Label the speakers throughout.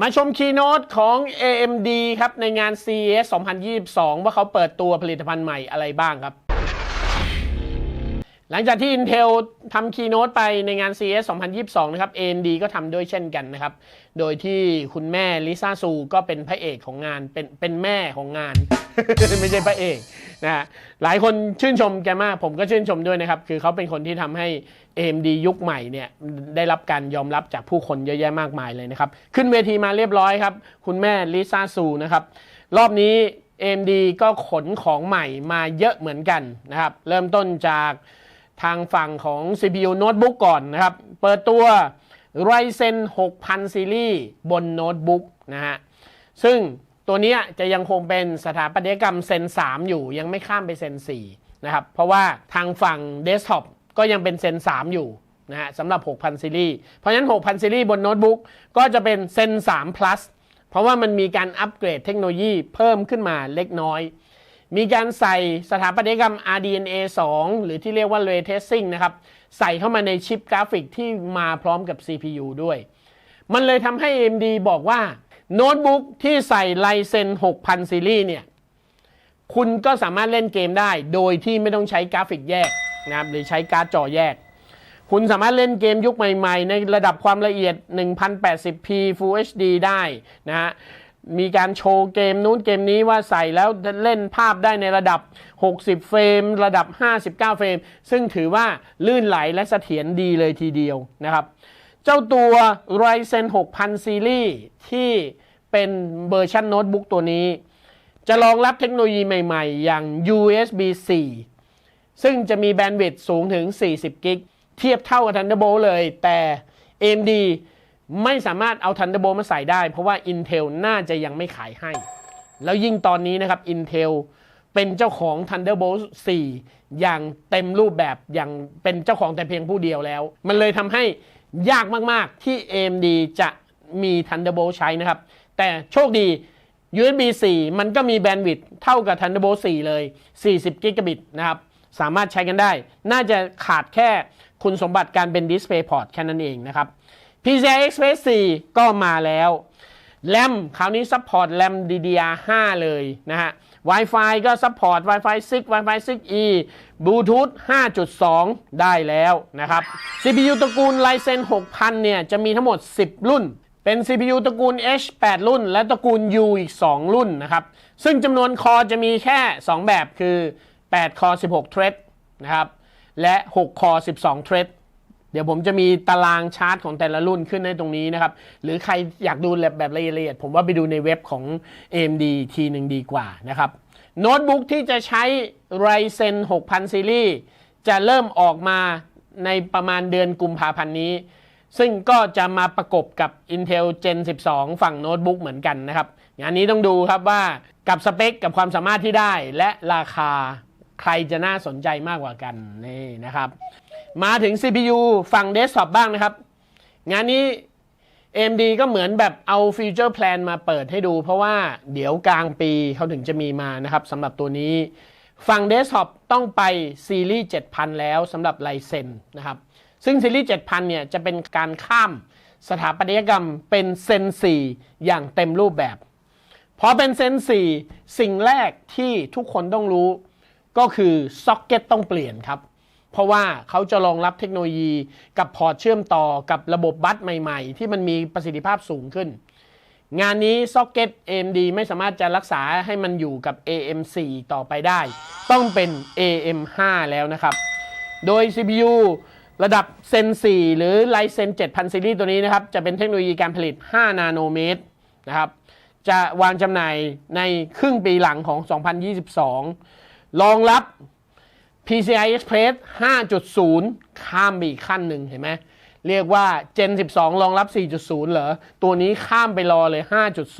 Speaker 1: มาชมคีย์โน้ตของ AMD ครับ ในงาน CES 2022 ว่าเขาเปิดตัวผลิตภัณฑ์ใหม่อะไรบ้างครับ หลังจากที่ Intel ทำคีย์โน้ตไปในงาน CES 2022 นะครับ AMD ก็ทำด้วยเช่นกันนะครับ โดยที่คุณแม่ลิซ่าซูก็เป็นพระเอกของงาน เป็นเป็นแม่ของงาน ไม่ใช่พระเอก นะฮะหลายคนชื่นชมแกมากผมก็ชื่นชมด้วยนะครับ คือเขาเป็นคนที่ทำให้ AMD ยุคใหม่เนี่ยได้รับการยอมรับจากผู้คนเยอะแยะมากมายเลยนะครับ ขึ้นเวทีมาเรียบร้อยครับ คุณแม่ลิซ่าซูนะครับ รอบนี้ AMD ก็ขนของใหม่มาเยอะเหมือนกันนะครับ เริ่มต้นจากทางฝั่งของ CPU โน้ตบุ๊กก่อนนะครับ เปิดตัว Ryzen 6000ซีรีส์บนโน้ตบุ๊กนะฮะซึ่ง ตัวนี้จะยังคงเป็นสถาปัตยกรรมเซน3 อยู่ยังไม่ข้ามไปเซน4นะครับเพราะว่าทางฝั่งเดสก์ท็อปก็ยังเป็นเซน3 อยู่นะฮะสำหรับ 6,000 ซีรีส์เพราะฉะนั้น 6,000 ซีรีส์บนโน้ตบุ๊กก็จะเป็นเซน3 plus เพราะว่ามันมีการอัปเกรดเทคโนโลยีเพิ่มขึ้นมาเล็กน้อย มีการใส่สถาปัตยกรรม RDNA 2 หรือที่เรียกว่า Ray Tracing นะครับใส่เข้ามาในชิปกราฟิกที่มาพร้อมกับ CPU ด้วย มันเลยทำให้ AMD บอกว่า โน้ตบุ๊กที่ใส่ Ryzen 6000 ซีรีส์เนี่ย คุณก็สามารถเล่นเกมได้ โดยที่ไม่ต้องใช้กราฟิกแยกนะครับหรือใช้การ์ดจอแยก คุณสามารถเล่นเกมยุคใหม่ๆ ในระดับความละเอียด 1080p Full HD ได้นะฮะมีการโชว์เกมนู้นเกมนี้ว่าใส่แล้วเล่นภาพได้ในระดับ 60 เฟรม ระดับ 59 เฟรม ซึ่งถือว่าลื่นไหลและเสถียรดีเลยทีเดียวนะครับ เจ้าตัว Ryzen 6000ซีรีส์ที่เป็นเวอร์ชันโน้ตบุ๊กตัวนี้ จะรองรับเทคโนโลยีใหม่ๆ อย่าง USB 4 ซึ่งจะมีแบนด์วิดต์สูงถึง 40 กิก เทียบเท่ากับ Thunderbolt เลย แต่ AMD ไม่สามารถเอา Thunderbolt มาใส่ได้ เพราะว่า Intel น่าจะยังไม่ขายให้ แล้วยิ่งตอนนี้นะครับ Intel เป็นเจ้าของ Thunderbolt 4 อย่างเต็มรูปแบบอย่างเป็นเจ้าของแต่เพียงผู้เดียวแล้ว มันเลยทำให้ ยากมาก ๆ ที่ AMD จะมี Thunderbolt ใช้นะครับ แต่โชคดี USB 4 มันก็มีแบนด์วิดต์เท่ากับ Thunderbolt 4 เลย 40 กิกะบิตนะครับ สามารถใช้กันได้ น่าจะขาดแค่คุณสมบัติการเป็น Display Port แค่นั้นเองนะครับ PCI Express 4 ก็มาแล้ว แรมคราวนี้ซัพพอร์ตแรม DDR5 เลยนะฮะ Wi-Fi ก็ซัพพอร์ต Wi-Fi 6 Wi-Fi 6E Bluetooth 5.2 ได้แล้วนะครับ CPU ตระกูล Ryzen 6000 เนี่ย จะมีทั้งหมด 10 รุ่น เป็น CPU ตระกูล H 8 รุ่น และตระกูล U อีก 2 รุ่นนะครับ ซึ่งจำนวนคอจะมีแค่ 2 แบบคือ 8 คอ 16 เทรดนะครับ และ 6 คอ 12 เทรด เดี๋ยวผมจะมีตารางชาร์ตของแต่ละรุ่นขึ้นในตรงนี้นะครับ หรือใครอยากดูแบบละเอียด ผมว่าไปดูในเว็บของ AMD ทีหนึ่งดีกว่านะครับ โน้ตบุ๊กที่จะใช้ Ryzen 6000ซีรีส์จะเริ่มออกมาในประมาณเดือนกุมภาพันธ์นี้ ซึ่งก็จะมาประกบกับ Intel Gen 12 ฝั่งโน้ตบุ๊กเหมือนกันนะครับ งานนี้ต้องดูครับว่ากับสเปคกับความสามารถที่ได้และราคาใครจะน่าสนใจมากกว่ากันนี่นะครับ มาถึง CPU ฝั่งเดสก์ท็อปบ้างนะครับ งานนี้ AMD ก็เหมือนแบบเอาฟิวเจอร์แพลนมาเปิดให้ดู เพราะว่าเดี๋ยวกลางปีเขาถึงจะมีมานะครับสำหรับตัวนี้ฝั่งเดสก์ท็อปต้องไปซีรีส์ 7000 แล้วสำหรับไลเซนนะครับ ซึ่งซีรีส์ 7000 เนี่ยจะเป็นการข้ามสถาปัตยกรรมเป็นเซน4อย่างเต็มรูปแบบพอเป็นเซน4สิ่งแรกที่ทุกคนต้องรู้ ก็คือ ซ็อกเก็ตต้องเปลี่ยนครับ เพราะว่าเขาจะรองรับเทคโนโลยีกับพอร์ตเชื่อมต่อกับระบบบัสใหม่ ๆ ที่มันมีประสิทธิภาพสูงขึ้น งานนี้ซ็อกเก็ต AMD ไม่สามารถจะรักษาให้มันอยู่กับ AM4 ต่อไปได้ ต้องเป็น AM5 แล้วนะครับ โดย CPU ระดับ Zen 4 หรือ Ryzen 7000ซีรีส์ตัวนี้นะครับ จะเป็นเทคโนโลยีการผลิต 5 นาโนเมตรนะครับ จะวางจำหน่ายในครึ่งปีหลังของ 2022 รองรับ PCI Express 5.0 ข้ามไปอีกขั้นหนึ่งเห็นไหมเรียกว่า Gen 12 รองรับ 4.0 เหรอ ตัวนี้ข้ามไปรอเลย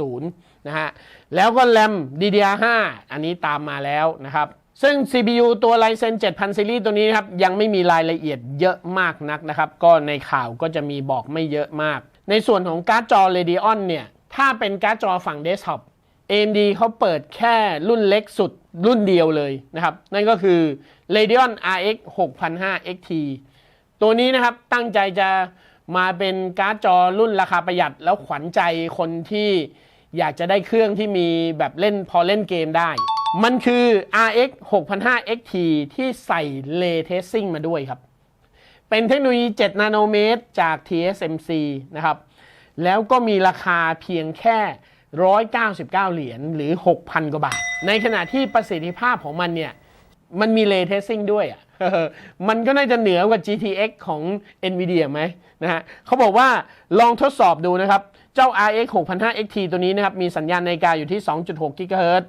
Speaker 1: 5.0 นะฮะ แล้วก็แรม DDR5 อันนี้ตามมาแล้วนะครับ ซึ่ง CPU ตัว Ryzen 7000ซีรีส์ตัวนี้ครับ ยังไม่มีรายละเอียดเยอะมากนักนะครับ ก็ในข่าวก็จะมีบอกไม่เยอะมาก ในส่วนของการ์ดจอ Radeon เนี่ย ถ้าเป็นการ์ดจอฝั่งเดสก์ท็อป AMD เขาเปิดแค่รุ่นเล็กสุดรุ่นเดียวเลยนะครับ นั่นก็คือ Radeon RX 6005 XT ตัวนี้นะครับตั้งใจจะมาเป็นการ์ดจอรุ่นราคาประหยัด แล้วขวัญใจคนที่อยากจะได้เครื่องที่มีแบบเล่นพอเล่นเกมได้ มันคือ RX 6005 XT ที่ใส่ Ray Tracing มาด้วยครับ เป็นเทคโนโลยี 7 นาโนเมตรจาก TSMC นะครับ แล้วก็มีราคาเพียงแค่ 199 เหรียญหรือ 6,000 กว่าบาท ในขณะที่ประสิทธิภาพของมันเนี่ย มันมี Ray Tracing ด้วยอะมันก็น่าจะเหนือกว่า GTX ของ NVIDIA ไหมนะฮะเขาบอกว่าลองทดสอบดูนะครับ เจ้า RX 6005 XT ตัวนี้นะครับ มีสัญญาณนาฬิกาอยู่ที่ 2.6 GHz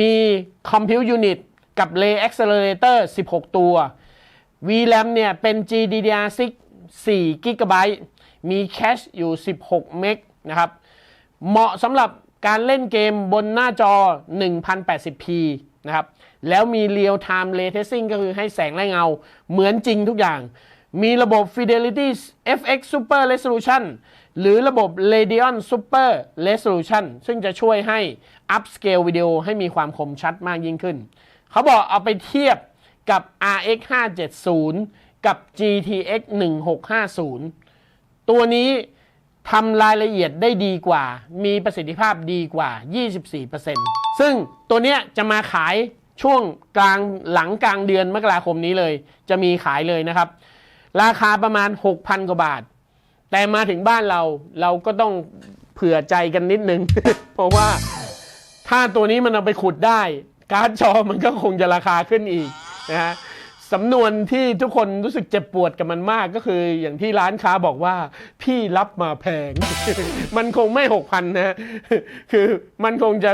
Speaker 1: มี Compute Unit กับ Ray Accelerator 16 ตัว VRAM เนี่ยเป็น GDDR6 4 g b มีแคชอยู่ 16 เมกนะครับ เหมาะสำหรับการเล่นเกมบนหน้าจอ 1080p นะครับ แล้วมี Real Time Ray Tracing ก็คือให้แสงและเงา เหมือนจริงทุกอย่าง มีระบบ Fidelity FX Super Resolution หรือระบบ Radeon Super Resolution ซึ่งจะช่วยให้ upscale วิดีโอให้มีความคมชัดมากยิ่งขึ้น เขาบอกเอาไปเทียบกับ RX 570 กับ GTX 1650 ตัวนี้ ทำรายละเอียดได้ดีกว่า มีประสิทธิภาพดีกว่า 24%ซึ่งตัวเนี้ยจะมาขายช่วงกลางหลังกลางเดือนมกราคมนี้เลย จะมีขายเลยนะครับ ราคาประมาณ 6,000 กว่าบาท แต่มาถึงบ้านเราเราก็ต้องเผื่อใจกันนิดนึง เพราะว่าถ้าตัวนี้มันเอาไปขุดได้ การ์ดจอมันก็คงจะราคาขึ้นอีกนะฮะ สำนวนที่ทุกคนรู้สึกเจ็บปวดกับมันมากก็คืออย่างที่ร้านค้าบอกว่า พี่รับมาแพง มันคงไม่หกพันนะคือมันคงจะ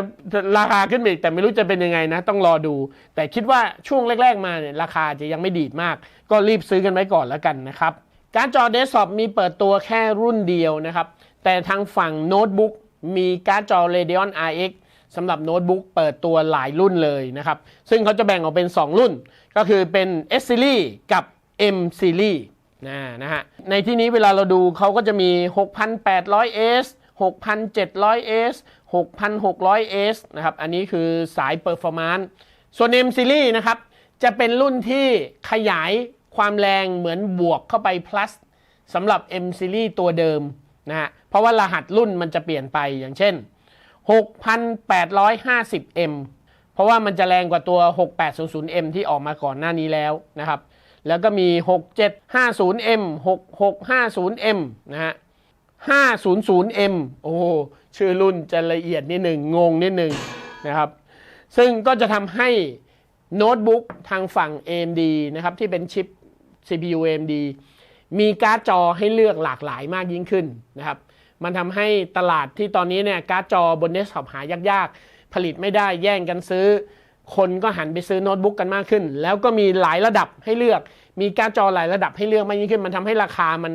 Speaker 1: ราคาขึ้นไปอีกแต่ไม่รู้จะเป็นยังไงนะ ต้องรอดู แต่คิดว่าช่วงแรก ๆ มาเนี่ยราคาจะยังไม่ดีดมาก ก็รีบซื้อกันไว้ก่อนแล้วกันนะครับ การจอเดสก์ท็อปมีเปิดตัวแค่รุ่นเดียวนะครับ แต่ทางฝั่งโน้ตบุ๊กมีการ์ดจอ Radeon RX สำหรับโน้ตบุ๊กเปิดตัวหลายรุ่นเลยนะครับ ซึ่งเขาจะแบ่งออกเป็น 2 รุ่น ก็คือเป็น S Series กับ M Series นะนะฮะ ในที่นี้เวลาเราดูเขาก็จะมี 6,800S 6,700S 6,600S นะครับ อันนี้คือสาย Performance ส่วน M Series นะครับ จะเป็นรุ่นที่ขยายความแรงเหมือนบวกเข้าไป plus สำหรับ M Series ตัวเดิมนะฮะ เพราะว่ารหัสรุ่นมันจะเปลี่ยนไปอย่างเช่น 6,850M เพราะว่ามันจะแรงกว่าตัว 6800M ที่ออกมาก่อนหน้านี้แล้วนะครับ แล้วก็มี 6750M 6650M นะฮะ 500M โอ้ชื่อรุ่นจะละเอียดนิดหนึ่งงงนิดหนึ่งนะครับ ซึ่งก็จะทำให้โน้ตบุ๊กทางฝั่ง AMD นะครับที่เป็นชิป CPU AMD มีการ์ดจอให้เลือกหลากหลายมากยิ่งขึ้นนะครับ มันทำให้ตลาดที่ตอนนี้เนี่ยการ์ดจอบนเดสก์ท็อปหายากๆ ผลิตไม่ได้แย่งกันซื้อ คนก็หันไปซื้อโน้ตบุ๊กกันมากขึ้น แล้วก็มีหลายระดับให้เลือก มีการ์ดจอหลายระดับให้เลือกมากยิ่งขึ้น มันทำให้ราคามัน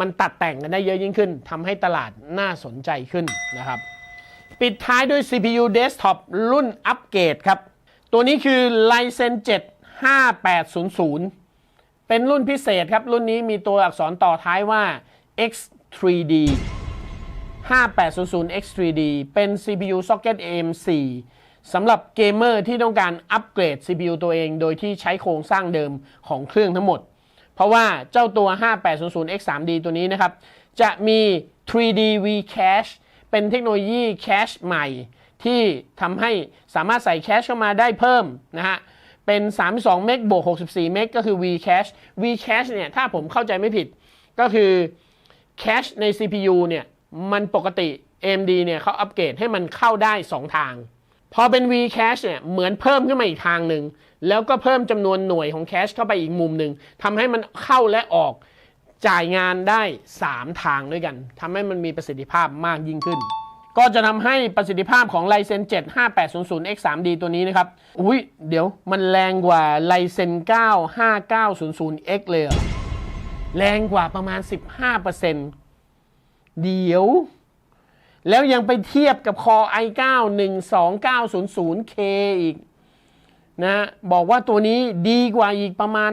Speaker 1: มันตัดแต่งกันได้เยอะยิ่งขึ้นทำให้ตลาดน่าสนใจขึ้นนะครับปิดท้ายด้วย CPU Desktop รุ่นอัปเกรดครับ ตัวนี้คือ Ryzen 7 5800 เป็นรุ่นพิเศษครับ รุ่นนี้มีตัวอักษรต่อท้ายว่า X3D 5800 X3D เป็น CPU socket AM4 สำหรับเกมเมอร์ที่ต้องการอัปเกรด CPU ตัวเอง โดยที่ใช้โครงสร้างเดิมของเครื่องทั้งหมด เพราะว่าเจ้าตัว 5800 X3D ตัวนี้นะครับ จะมี 3D V Cache เป็นเทคโนโลยีแคชใหม่ ที่ทำให้สามารถใส่แคชเข้ามาได้เพิ่มนะฮะ เป็น 32 เมกบวก 64 เมกก็คือ V Cache V Cache เนี่ย ถ้าผมเข้าใจไม่ผิด ก็คือแคชใน CPU เนี่ย มันปกติ AMD เนี่ยเขาอัปเกรดให้มันเข้าได้ 2 ทาง พอเป็น V Cache เนี่ยเหมือนเพิ่มขึ้นมาอีกทางหนึ่ง แล้วก็เพิ่มจำนวนหน่วยของแคชเข้าไปอีกมุมหนึ่งทำให้มันเข้าและออกจ่ายงานได้ 3 ทางด้วยกันทำให้มันมีประสิทธิภาพมากยิ่งขึ้น ก็จะทำให้ประสิทธิภาพของ Ryzen 7 5800 X3D ตัวนี้นะครับ อุ้ยเดี๋ยวมันแรงกว่า Ryzen 9 5900X เลยเหรอแรงกว่าประมาณ 15% เดี๋ยว แล้วยังไปเทียบกับ Core i9 12900K อีกนะบอกว่าตัวนี้ดีกว่าอีกประมาณ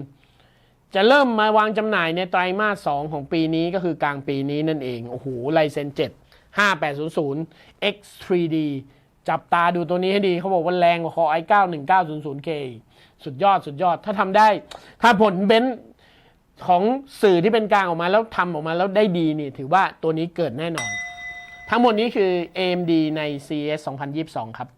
Speaker 1: 5%จะเริ่มมาวางจำหน่ายในไตรมาส 2 ของปีนี้ก็คือกลางปีนี้นั่นเอง โอ้โหไลเซน7 5800 X3D จับตาดูตัวนี้ให้ดีเขาบอกว่าแรงกว่า Core i9 1900K สุดยอดสุดยอดถ้าทำได้ ถ้าผลเบนซ์ ของสื่อที่เป็นกลางออกมาแล้วทำออกมาแล้วได้ดีนี่ถือว่าตัวนี้เกิดแน่นอน ทั้งหมดนี้คือ AMD ใน CES 2022 ครับ